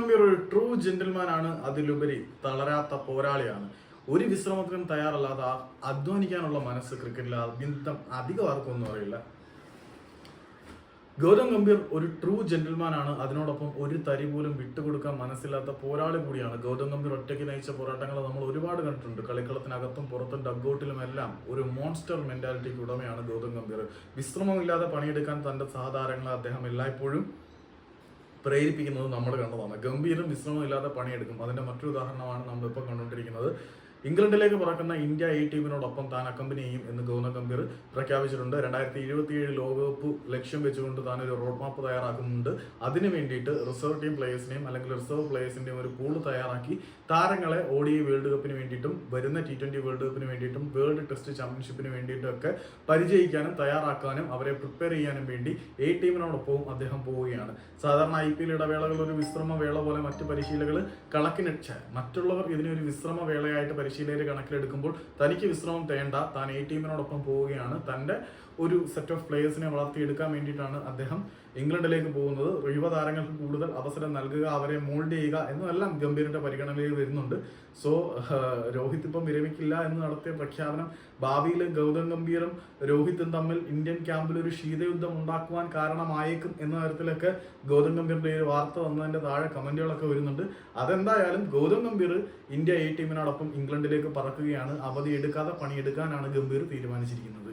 ഗംഭീർ ഒരു true gentleman ആണ് അതിലുപരി തളരാത്ത പോരാളിയാണ്. ഒരു വിശ്രമത്തിനും തയ്യാറല്ലാതെ അധ്വാനിക്കാനുള്ള മനസ്സ് ക്രിക്കറ്റിൽ അഭ്യന്തം അധികം ആർക്കും ഒന്നും അറിയില്ല. ഗൗതം ഗംഭീർ ഒരു ട്രൂ ജെന്റിൽമാൻ ആണ്. അതിനോടൊപ്പം ഒരു തരി പോലും വിട്ടുകൊടുക്കാൻ മനസ്സില്ലാത്ത പോരാളി കൂടിയാണ് ഗൗതം ഗംഭീർ. ഒറ്റയ്ക്ക് നയിച്ച പോരാട്ടങ്ങൾ നമ്മൾ ഒരുപാട് കണ്ടിട്ടുണ്ട്. കളിക്കളത്തിനകത്തും പുറത്തും ഡഗ്ഔട്ടിലും എല്ലാം ഒരു മോൺസ്റ്റർ മെന്റാലിറ്റിക്ക് ഉടമയാണ് ഗൗതം ഗംഭീർ. വിശ്രമമില്ലാതെ പണിയെടുക്കാൻ തന്റെ സഹതാരങ്ങളെ അദ്ദേഹം എല്ലായ്പ്പോഴും പ്രേരിപ്പിക്കുന്നത് നമ്മൾ കണ്ടതാണ്. ഗംഭീരം വിശ്രമമില്ലാതെ പണിയെടുക്കും. അതിന്റെ മറ്റൊരു ഉദാഹരണമാണ് നമ്മളിപ്പോൾ കണ്ടുകൊണ്ടിരിക്കുന്നത്. ഇംഗ്ലണ്ടിലേക്ക് പറക്കുന്ന ഇന്ത്യ എ ടീമിനോടൊപ്പം താൻ അക്കമ്പനി ചെയ്യും എന്ന് ഗൗതം ഗംഭീർ പ്രഖ്യാപിച്ചിട്ടുണ്ട്. രണ്ടായിരത്തി ഇരുപത്തിയേഴ് ലോകകപ്പ് ലക്ഷ്യം വെച്ചുകൊണ്ട് താൻ ഒരു റോഡ് മാപ്പ് തയ്യാറാക്കുന്നുണ്ട്. അതിനു വേണ്ടിയിട്ട് റിസർവ് ടീം പ്ലേയേഴ്സിനെയും അല്ലെങ്കിൽ റിസർവ് പ്ലേയേഴ്സിന്റെയും ഒരു പൂൾ തയ്യാറാക്കി താരങ്ങളെ ഒ വേൾഡ് കപ്പിന് വേണ്ടിയിട്ടും വരുന്ന ടി ട്വന്റി വേൾഡ് കപ്പിന് വേണ്ടിയിട്ടും വേൾഡ് ടെസ്റ്റ് ചാമ്പ്യൻഷിപ്പിന് വേണ്ടിയിട്ടും ഒക്കെ പരിചയിക്കാനും തയ്യാറാക്കാനും അവരെ പ്രിപ്പയർ ചെയ്യാനും വേണ്ടി എ ടീമിനോടൊപ്പവും അദ്ദേഹം പോവുകയാണ്. സാധാരണ ഐ പി എൽ ഇടവേളകൾ ഒരു വിശ്രമ വേള പോലെ മറ്റ് പരിശീലകൾ കണക്കിന് മറ്റുള്ളവർ ഇതിനെ ഒരു വിശ്രമ വേളയായിട്ട് പരിശീലകർ കണക്കിലെടുക്കുമ്പോൾ തനിക്ക് വിശ്രമം തേണ്ട താൻ എ ടീമിനോടൊപ്പം പോവുകയാണ്. തന്റെ ഒരു സെറ്റ് ഓഫ് പ്ലേയേഴ്സിനെ വളർത്തിയെടുക്കാൻ വേണ്ടിയിട്ടാണ് അദ്ദേഹം ഇംഗ്ലണ്ടിലേക്ക് പോകുന്നത്. യുവതാരങ്ങൾക്ക് കൂടുതൽ അവസരം നൽകുക അവരെ മോൾഡ് ചെയ്യുക എന്നതെല്ലാം ഗംഭീറിന്റെ പരിഗണനയിൽ വരുന്നുണ്ട്. സോ രോഹിത് ഇപ്പം വിരമിക്കില്ല എന്ന് നടത്തിയ പ്രഖ്യാപനം ഭാവിയിൽ ഗൗതം ഗംഭീറും രോഹിത്തും തമ്മിൽ ഇന്ത്യൻ ക്യാമ്പിൽ ഒരു ശീതയുദ്ധം ഉണ്ടാക്കുവാൻ കാരണമായേക്കും എന്ന തരത്തിലൊക്കെ ഗൗതം ഗംഭീറിന്റെ ഒരു വാർത്ത വന്നതിന്റെ താഴെ കമന്റുകളൊക്കെ വരുന്നുണ്ട്. അതെന്തായാലും ഗൗതം ഗംഭീർ ഇന്ത്യ എ ടീമിനോടൊപ്പം ഇംഗ്ലണ്ടിലേക്ക് പറക്കുകയാണ് അവധി എടുക്കാതെ പണിയെടുക്കാനാണ് ഗംഭീർ തീരുമാനിച്ചിരിക്കുന്നത്.